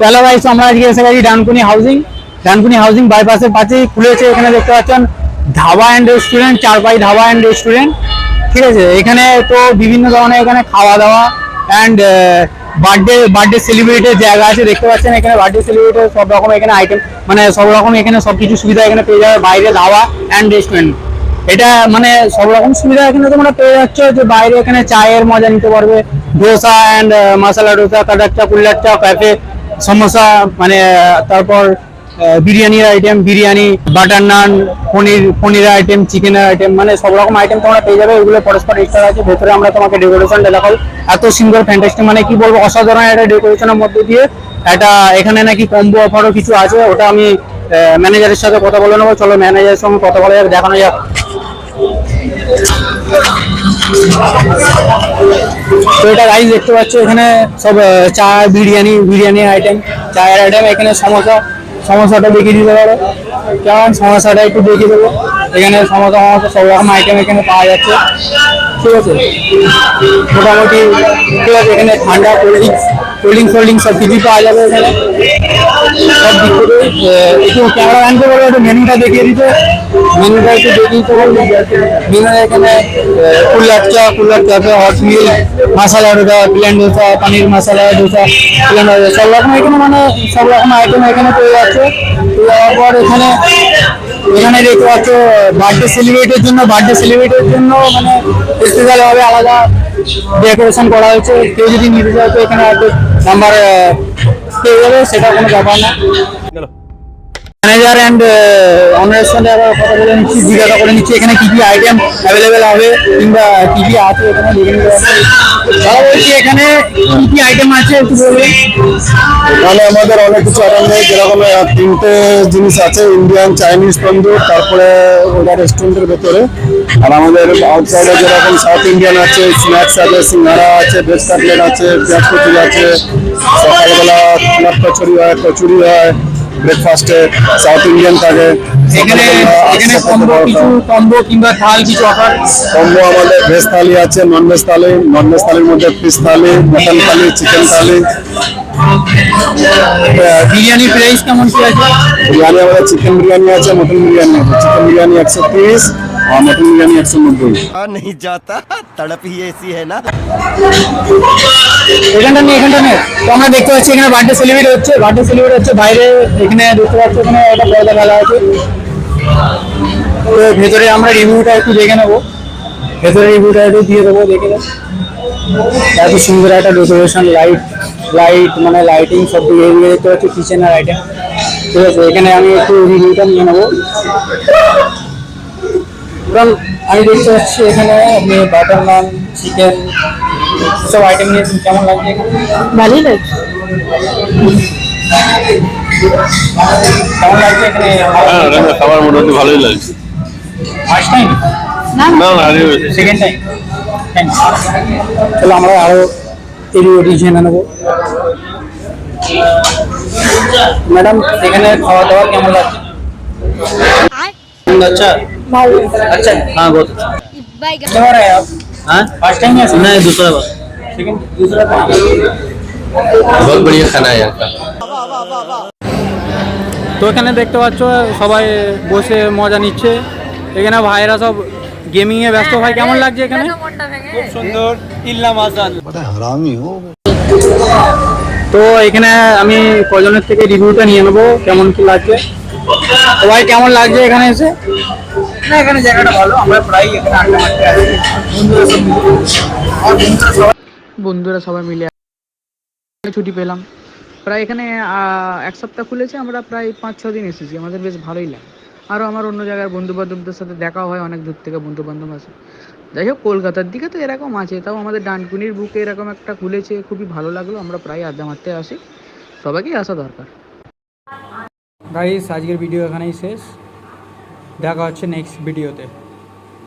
চলো ভাই আমরা আজকে এসে গেছি ডানকুনি হাউজিং ডানকুনি হাউজিং বাইপাসের পাশেই খুলেছে এখানে দেখতে পাচ্ছেন dhaba and restaurant Charpai dhaba and restaurant ঠিক আছে, এখানে তো বিভিন্ন ধরনের এখানে খাওয়া দাওয়া অ্যান্ড বার্থডে বার্থডে সেলিব্রেটের জায়গা আছে, দেখতে পাচ্ছেন এখানে বার্থডে সেলিব্রেটের সব রকম এখানে আইটেম মানে সব রকম এখানে সব কিছু সুবিধা এখানে পেয়ে যাবে, বাইরে ধাবা অ্যান্ড রেস্টুরেন্ট এটা মানে সব রকম সুবিধা এখানে তোমরা পেয়ে যাচ্ছ, যে বাইরে এখানে চায়ের মজা নিতে পারবে ডোসা অ্যান্ড মশলা ডোসা কাটার চা, কুল্লার চা ক্যাফে সমোসা মানে তারপর বিরিয়ানির আইটেম বিরিয়ানি বাটার নান পনির, পনিরের আইটেম চিকেনের আইটেম মানে সব রকম আইটেম তোমরা পেয়ে যাবে। ওগুলো পরস্পর এক্সট্রা আছে। ভেতরে আমরা তোমাকে ডেকোরেশনটা দেখাবো। এত সুন্দর ফ্যান্টাস্টিক মানে কি বলব, অসাধারণ একটা ডেকোরেশনের মধ্যে দিয়ে একটা, এখানে নাকি কম্বো অফারও কিছু আছে। ওটা আমি ম্যানেজারের সাথে কথা বলে নেব। চলো ম্যানেজারের সঙ্গে কথা বলে দেখানো যাক। তো এটা গাইজ দেখতে পাচ্ছ, এখানে সব চা, বিরিয়ানি বিরিয়ানি আইটেম চায়ের আইটেম এখানে সমোসা, সমোসাটা দেখিয়ে দিতে পারো। কেমন? সমোসাটা একটু দেখিয়ে দেবো। এখানে সমোসা সমোসা, সব রকম আইটেম এখানে পাওয়া যাচ্ছে। ঠিক আছে? মোটামুটি, ঠিক আছে, এখানে ঠান্ডা কোল্ড ড্রিঙ্কস কোল্ড ফোল্ডিং সব কিছুই পাওয়া যাবে এখানে। সব দিক থেকে একটু ক্যামেরা আনতে পারবে একটু মেনুটা দেখিয়ে দিতে। মেনুটা একটু দেখিয়ে দিতে পারবে মেনু এখানে কুল্লার চা কুল্লার চাপে hot meal masala dosa plain dosa paneer masala dosa plane সব রকম এখানে মানে সব রকম আইটেম এখানে পেয়ে যাচ্ছে। যাওয়ার পর এখানে এখানে দেখতে পাচ্ছ বার্থডে সেলিব্রেটের জন্য বার্থডে সেলিব্রেটের জন্য মানে স্পেশালভাবে আলাদা ডেকোরেশন করা হয়েছে। কেউ যদি নিতে চায় তো এখানে নাম্বার পেয়ে যাবে সেটা কোনো ব্যাপার না ম্যানেজার অ্যান্ড অনারের সঙ্গে আবার কথা বলে নিচ্ছি, জিজ্ঞাসা করে নিচ্ছি, এখানে কি কি আইটেম অ্যাভেলেবেল হবে কিংবা কি কি আছে এখানে তারা বলছি, এখানে কি কি আইটেম আছে একটু বলবেন? এখানে আমাদের অনেক কিছু আইটেম নেই, যেরকম তিনটে জিনিস আছে ইন্ডিয়ান চাইনিজ তন্দুর, তারপরে ওটা রেস্টুরেন্টের ভেতরে। আর আমাদের আউটসাইডে যেরকম সাউথ ইন্ডিয়ান আছে স্ন্যাক্স আছে, সিঙ্গারা আছে ভেজ কাটলেট আছে, পেঁয়াজ কচুরি আছে, সকালবেলা কচুরি হয় কচুরি হয় ব্রেকফাস্টে সাউথ ইন্ডিয়ান থাকে এখানে এখানে কম্বো কিছু কম্বো কিংবা থাল কিছু অফার কম্বো আমাদের ভেজ থালি আছে non veg thali non veg থালির মধ্যে fish thali mutton thali chicken thali biryani price কেমন কি আছে বিরিয়ানি আমাদের চিকেন বিরিয়ানি আছে মটন বিরিয়ানি আছে চিকেন বিরিয়ানি একশো তিরিশ আর মটন বিরিয়ানি একশো নব্বই कहा नहीं जाता तड़प ही ऐसी है ना এখানটা নিয়ে এখানটা নিয়ে তো আমরা দেখতে পাচ্ছি এখানে বার্থডে সেলিব্রেট হচ্ছে। বার্থডে সেলিব্রেট হচ্ছে বাইরে, এখানে দেখতে পাচ্ছি এখানে একটা পর্দা ফেলা আছে। তো ভেতরে আমরা রিভিউটা একটু দেখে নেব। ভেতরে রিভিউটা একটু দিয়ে দেবো, দেখে নেব। এত সুন্দর একটা ডেকোরেশন লাইট লাইট মানে লাইটিং সব দিয়ে এদিকে দেখতে পাচ্ছি কিচেনের আইটেম ঠিক আছে, এখানে আমি একটু রিভিউটা নিয়ে নেব। কারণ আমি দেখতে পাচ্ছি এখানে আপনি বাটার নান চিকেন সব আইটেম নিয়েছেন কেমন লাগছে ভালোই লাগছে। কেমন হ্যাঁ, লাগছে এখানে? খাবার মোটামুটি ভালোই লাগছে। ফার্স্ট টাইম না না। সেকেন্ড টাইম তাহলে আমরা আরও এরিও জেনে নেব। ম্যাডাম এখানে খাওয়া দাওয়া কেমন লাগছে? আচ্ছা। अच्छा हाँ बहुत বাইক कितने बार आए आप हाँ फर्स्ट टाइम या नहीं दूसरा बार सेकंड दूसरा time? बहुत बढ़िया खाना है यहाँ का তো এখানে দেখতে পাচ্ছ সবাই বসে মজা নিচ্ছে এখানে ভাইরা সব গেমিং এ ব্যস্ত ভাই কেমন লাগছে এখানে খুব সুন্দর ইল্লা মাসাল তো এখানে আমি কজনের থেকে রিভিউটা নিয়ে নেবো কেমন কি লাগছে তো ভাই কেমন লাগছে এখানে এসে না এখানে জায়গাটা ভালো। আমরা প্রায় এখানে আড্ডা মারতে আসি। বন্ধুরা সবাই বন্ধুরা সবাই মিলে ছুটি পেলাম। প্রায় এখানে এক সপ্তাহ খুলেছে আমরা প্রায় পাঁচ ছ দিন এসেছি। আমাদের বেশ ভালোই লাগে। আরও আমার অন্য জায়গার বন্ধু বান্ধবদের সাথে দেখা হয় অনেক দূর থেকে বন্ধু বান্ধব আসে। যাই হোক কলকাতার দিকে তো এরকম আছে। তাও আমাদের ডানকুনির বুকে এরকম একটা খুলেছে খুবই ভালো লাগল। আমরা প্রায় আড্ডা মারতে আসি। সবাইকেই আসা দরকার। গাইস আজকের ভিডিও এখানেই শেষ। দেখা হচ্ছে নেক্সট ভিডিওতে